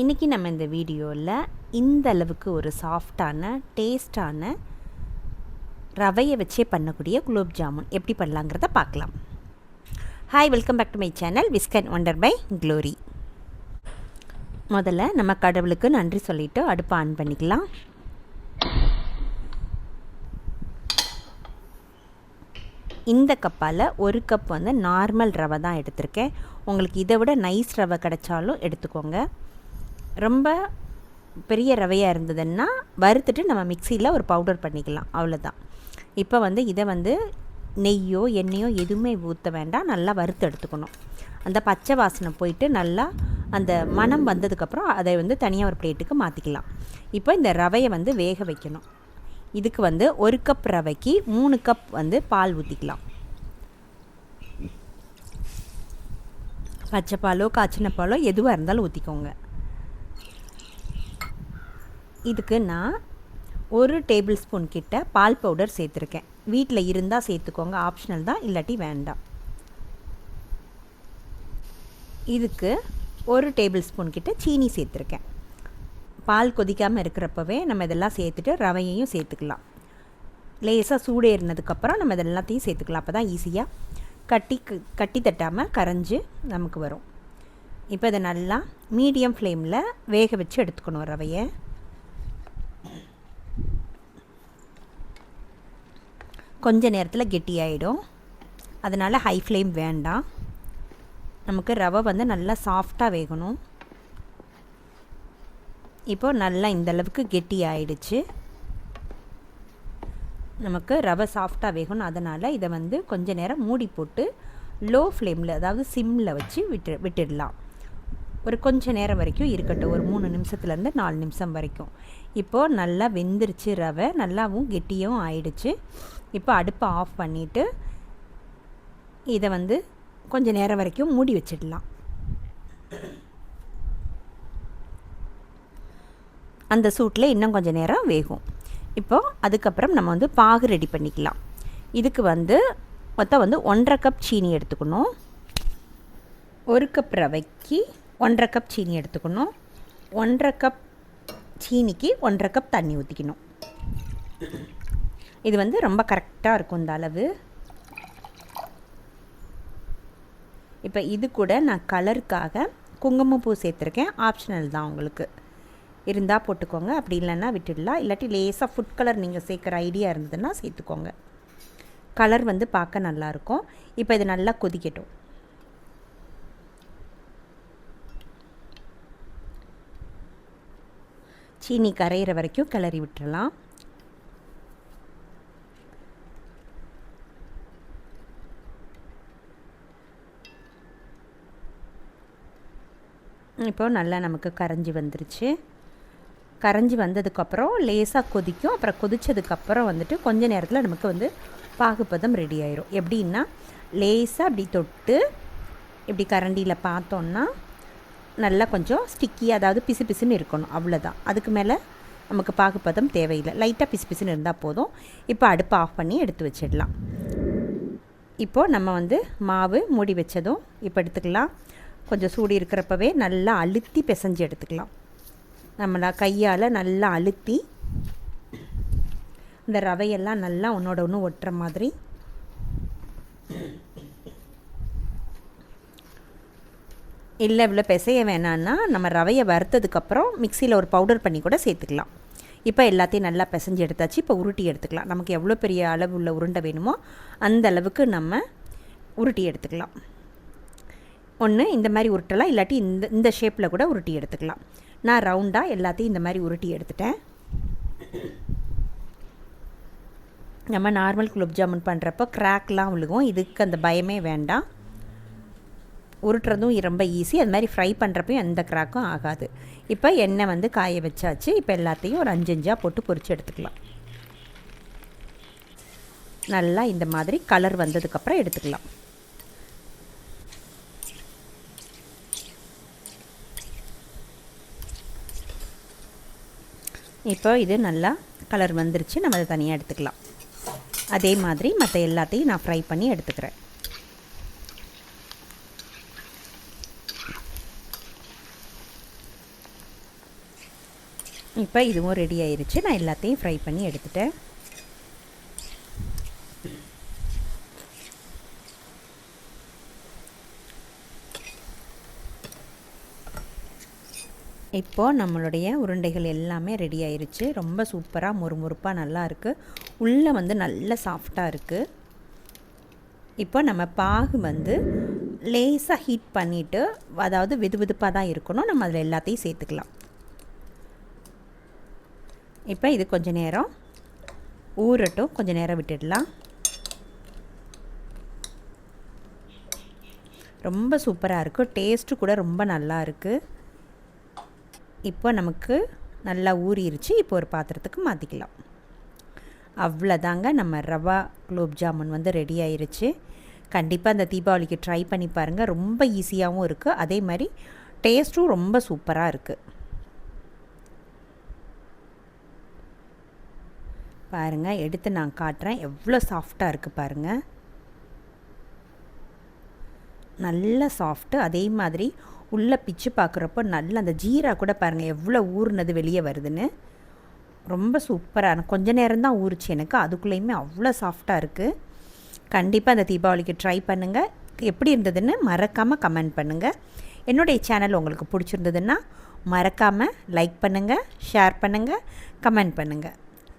இன்றைக்கி நம்ம இந்த வீடியோவில் இந்த அளவுக்கு ஒரு சாஃப்டான டேஸ்டான ரவையை வச்சே பண்ணக்கூடிய குலோப் ஜாமுன் எப்படி பண்ணலாங்கிறத பார்க்கலாம். Hi welcome back to my channel விஸ்கன் wonder by glory முதல்ல நம்ம கடவுளுக்கு நன்றி சொல்லிவிட்டு அடுப்பை ஆன் பண்ணிக்கலாம். இந்த கப்பால் ஒரு கப் வந்து நார்மல் ரவை தான் எடுத்திருக்கேன். உங்களுக்கு இதை விட நைஸ் ரவை கிடைச்சாலும் எடுத்துக்கோங்க. ரொம்ப பெரிய ரவையாக இருந்ததுன்னா வறுத்துட்டு நம்ம மிக்சியில் ஒரு பவுடர் பண்ணிக்கலாம். அவ்வளோதான் இப்போ வந்து இதை வந்து நெய்யோ எண்ணெயோ எதுவுமே ஊற்ற வேண்டாம். நல்லா வறுத்து எடுத்துக்கணும். அந்த பச்சை வாசனை போயிட்டு நல்லா அந்த மனம் வந்ததுக்கப்புறம் அதை வந்து தனியாக ஒரு பிளேட்டுக்கு மாற்றிக்கலாம் இப்போ இந்த ரவையை வந்து வேக வைக்கணும். இதுக்கு வந்து ஒரு கப் ரவைக்கு மூணு கப் வந்து பால் ஊற்றிக்கலாம் பச்சை பாலோ காய்ச்சின பாலோ எதுவாக இருந்தாலும் ஊற்றிக்கோங்க இதுக்கு நான் ஒரு டேபிள் ஸ்பூன் கிட்ட பால் பவுடர் சேர்த்துருக்கேன். வீட்டில் இருந்தால் சேர்த்துக்கோங்க. ஆப்ஷனல் தான். இல்லாட்டி வேண்டாம். இதுக்கு ஒரு டேபிள் ஸ்பூன் கிட்ட சீனி சேர்த்துருக்கேன். பால் கொதிக்காமல் இருக்கிறப்பவே நம்ம இதெல்லாம் சேர்த்துட்டு ரவையையும் சேர்த்துக்கலாம். லேசாக சூடேறினதுக்கப்புறம் நம்ம இதெல்லாத்தையும் சேர்த்துக்கலாம். அப்போ தான் ஈஸியாக கட்டி கட்டி தட்டாமல் கரைஞ்சி நமக்கு வரும். இப்போ இதை நல்லா மீடியம் ஃப்ளேமில் வேக வச்சு எடுத்துக்கணும் ரவையை. கொஞ்ச நேரத்தில் கெட்டியாயிடும். அதனால் ஹை ஃப்ளேம் வேண்டாம். நமக்கு ரவை வந்து நல்லா சாஃப்டாக வேகணும். இப்போது நல்லா இந்தளவுக்கு கெட்டி ஆயிடுச்சு நமக்கு ரவை சாஃப்டாக வேகணும். அதனால் இதை வந்து கொஞ்ச நேரம் மூடி போட்டு லோ ஃப்ளேமில் அதாவது சிம்மில் வச்சு விட்டு விட்டுடலாம். ஒரு கொஞ்ச நேரம் வரைக்கும் இருக்கட்டும். ஒரு மூணு நிமிஷத்துலேருந்து நாலு நிமிஷம் வரைக்கும். இப்போது நல்லா வெந்துருச்சு ரவை. நல்லாவும் கெட்டியும் ஆயிடுச்சு. இப்போ அடுப்பை ஆஃப் பண்ணிவிட்டு இதை வந்து கொஞ்சம் நேரம் வரைக்கும் மூடி வச்சிடலாம். அந்த சூட்டில் இன்னும் கொஞ்சம் நேரம் வேகும். இப்போது அதுக்கப்புறம் நம்ம வந்து பாகு ரெடி பண்ணிக்கலாம். இதுக்கு வந்து மொத்தம் வந்து ஒன்றரை கப் சீனி எடுத்துக்கணும். ஒரு கப் ரவைக்கு ஒன்றரை கப் சீனி எடுத்துக்கணும். ஒன்றரை கப் சீனிக்கு ஒன்றரை கப் தண்ணி ஊற்றிக்கணும் இது வந்து ரொம்ப கரெக்டாக இருக்கும் இந்த அளவு. இப்போ இது கூட நான் கலருக்காக குங்குமப்பூ சேர்த்துருக்கேன். ஆப்ஷனல் தான் உங்களுக்கு. இருந்தால் போட்டுக்கோங்க. அப்படி இல்லைன்னா விட்டுடலாம். இல்லாட்டி லேசாக ஃபுட் கலர் நீங்கள் சேர்க்குற ஐடியா இருந்ததுன்னா சேர்த்துக்கோங்க. கலர் வந்து பார்க்க நல்லாயிருக்கும் இப்போ இது நல்லா கொதிக்கட்டும். சீனி கரையிற வரைக்கும் கிளறி விட்டுறலாம். இப்போ நல்லா நமக்கு கரைஞ்சி வந்துருச்சு. கரைஞ்சி வந்ததுக்கப்புறம் லேசாக கொதிக்கும். அப்புறம் கொதித்ததுக்கப்புறம் வந்துட்டு கொஞ்ச நேரத்தில் நமக்கு வந்து பாகுப்பதம் ரெடி ஆயிரும். எப்படின்னா லேசாக அப்படி தொட்டு இப்படி கரண்டியில் பார்த்தோன்னா நல்லா கொஞ்சம் ஸ்டிக்கி அதாவது பிசு பிசுன்னு இருக்கணும். அவ்வளோதான் அதுக்கு மேலே நமக்கு பாகுப்பதம் தேவையில்லை. லைட்டாக பிசு பிசுன்னு இருந்தால் போதும். இப்போ அடுப்பை ஆஃப் பண்ணி எடுத்து வச்சிடலாம். இப்போது நம்ம வந்து மாவு மூடி வச்சதும் இப்போ எடுத்துக்கலாம். கொஞ்சம் சூடு இருக்கிறப்பவே நல்லா அழுத்தி பிசைஞ்சு எடுத்துக்கலாம். நம்மளா கையால் நல்லா அழுத்தி இந்த ரவையெல்லாம் நல்லா ஒன்றோட ஒன்று ஒட்டுற மாதிரி இல்லை இவ்வளோ பிசைய வேணான்னா நம்ம ரவையை வறுத்ததுக்கப்புறம் மிக்சியில் ஒரு பவுடர் பண்ணி கூட சேர்த்துக்கலாம். இப்போ எல்லாத்தையும் நல்லா பிசைஞ்சு எடுத்தாச்சு இப்போ உருட்டி எடுத்துக்கலாம். நமக்கு எவ்வளோ பெரிய அளவு உள்ள உருண்டை வேணுமோ அந்த அளவுக்கு நம்ம உருட்டி எடுத்துக்கலாம். ஒன்று இந்த மாதிரி உருட்டலாம் இல்லாட்டி இந்த இந்த ஷேப்பில் கூட உருட்டி எடுத்துக்கலாம். நான் ரவுண்டாக எல்லாத்தையும் இந்த மாதிரி உருட்டி எடுத்துட்டேன். நம்ம நார்மல் குலோப் ஜாமுன் பண்ணுறப்போ க்ராக்லாம் விழுகும் இதுக்கு அந்த பயமே வேண்டாம். உருட்டுறதும் ரொம்ப ஈஸி அது மாதிரி ஃப்ரை பண்ணுறப்பையும் எந்த க்ராக்கும் ஆகாது. இப்போ எண்ணெய் வந்து காய வச்சாச்சு. இப்போ எல்லாத்தையும் ஒரு அஞ்சு அஞ்சாக போட்டு பொரித்து எடுத்துக்கலாம். நல்லா இந்த மாதிரி கலர் வந்ததுக்கப்புறம் எடுத்துக்கலாம். இப்போ இது நல்லா கலர் வந்துருச்சு. நம்ம அதை தனியாக எடுத்துக்கலாம். அதே மாதிரி மற்ற எல்லாத்தையும் நான் ஃப்ரை பண்ணி எடுத்துக்கிறேன். இப்போ இதுவும் ரெடி ஆயிருச்சு. நான் எல்லாத்தையும் ஃப்ரை பண்ணி எடுத்துட்டேன். இப்போது நம்மளுடைய உருண்டைகள் எல்லாமே ரெடி ஆயிருச்சு. ரொம்ப சூப்பராக முறுமுறுப்பாக நல்லா இருக்குது உள்ளே வந்து நல்ல சாஃப்டாக இருக்குது இப்போ நம்ம பாகு வந்து லேசாக ஹீட் பண்ணிவிட்டு அதாவது வெது வெதுப்பாக தான் இருக்கணும். நம்ம அதில் எல்லாத்தையும் சேர்த்துக்கலாம். இப்போ இது கொஞ்சம் நேரம் ஊறட்டும். கொஞ்சம் நேரம் விட்டுடலாம். ரொம்ப சூப்பராக இருக்கும் டேஸ்ட்டு கூட ரொம்ப நல்லா இருக்குது இப்போ நமக்கு நல்லா ஊறிடுச்சு இப்போ ஒரு பாத்திரத்துக்கு மாற்றிக்கலாம் அவ்வளோதாங்க. நம்ம ரவா குலோப் ஜாமுன் வந்து ரெடி ஆயிருச்சு. கண்டிப்பாக இந்த தீபாவளிக்கு ட்ரை பண்ணி பாருங்கள் ரொம்ப ஈஸியாகவும் இருக்குது அதே மாதிரி டேஸ்ட்டும் ரொம்ப சூப்பராக இருக்குது பாருங்கள் எடுத்து நான் காட்டுறேன். எவ்வளோ சாஃப்டாக இருக்குது பாருங்கள் நல்ல சாஃப்ட்டு அதே மாதிரி உள்ளே பிச்சு பார்க்குறப்போ நல்ல அந்த ஜீரா கூட பாருங்கள் எவ்வளோ ஊறுனது வெளியே வருதுன்னு. ரொம்ப சூப்பராக கொஞ்ச நேரம் தான் ஊறிச்சு எனக்கு. அதுக்குள்ளேயுமே அவ்வளோ சாஃப்டாக இருக்குது கண்டிப்பாக அந்த தீபாவளிக்கு ட்ரை பண்ணுங்கள் எப்படி இருந்ததுன்னு மறக்காமல் கமெண்ட் பண்ணுங்கள் என்னுடைய சேனல் உங்களுக்கு பிடிச்சிருந்ததுன்னா மறக்காமல் லைக் பண்ணுங்கள் ஷேர் பண்ணுங்கள் கமெண்ட் பண்ணுங்கள்